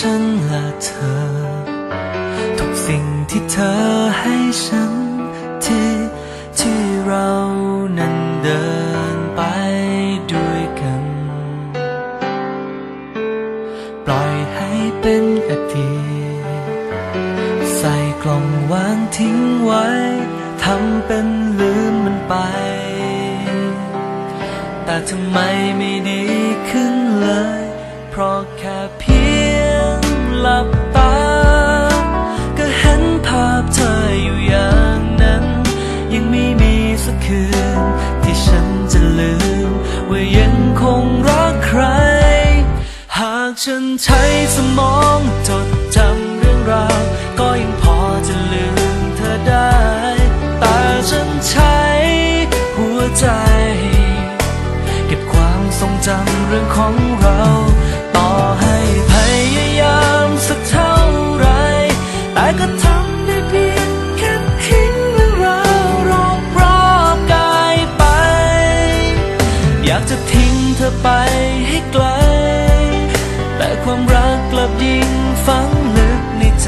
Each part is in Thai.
ฉันและเธอ ทุกสิ่งที่เธอให้ฉันที่ที่เรานั้นเดินไปด้วยกัน ปล่อยให้เป็นอดีตใส่กล่องวางทิ้งไว้ทำเป็นลืมมันไป แต่ทำไมไม่ดีขึ้นเลย เพราะแค่เพียง หลับตา ก็เห็นภาพเธออยู่อย่างนั้น ยังไม่มีสักคืน ที่ฉันจะลืม ว่ายังคงรักใคร หากฉันใช้สมองจดจำเรื่องราว ก็ยังพอจะลืมเธอได้ แต่ฉันใช้หัวใจ เก็บความทรงจำเรื่องของเราต่อให้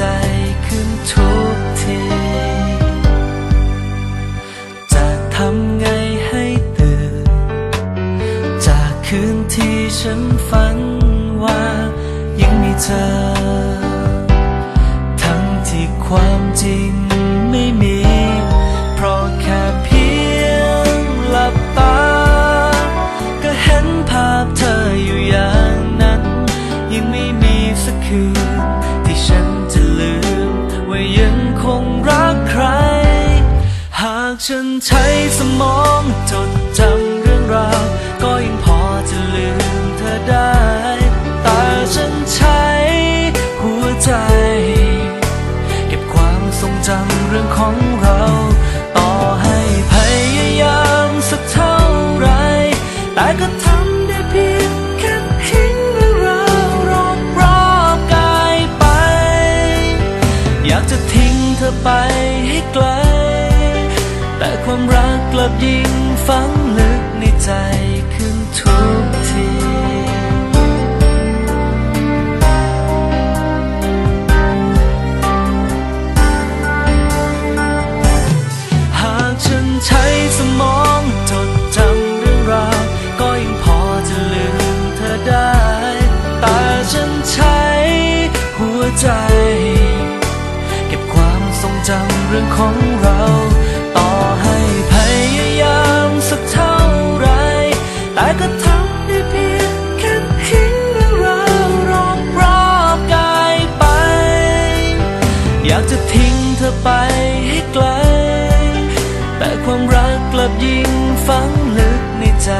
ใจขึ้นทุกที จะทำไงให้ตื่น จากคืนที่ฉันฝันว่ายังมีเธอ ทั้งที่ความจริงไม่มี เพราะแค่เพียงหลับตา ก็เห็นภาพเธออยู่อย่างนั้น ยังไม่มีสักคืน ที่ฉันจะลืม ว่ายังคงรักใคร หากฉันใช้สมองจดจำเรื่องราว ก็ยังพอจะลืมเธอได้ ไปให้ไกล แต่ความรักกลับยิ่งฝังลึกในใจขึ้นทุก จะทิ้งเธอไปให้ไกล แต่ความรักกลับยิ่งฝังลึกในใจ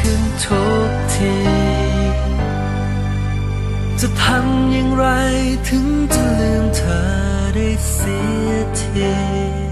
ขึ้นทุกที จะทำอย่างไรถึงจะลืมเธอได้เสียที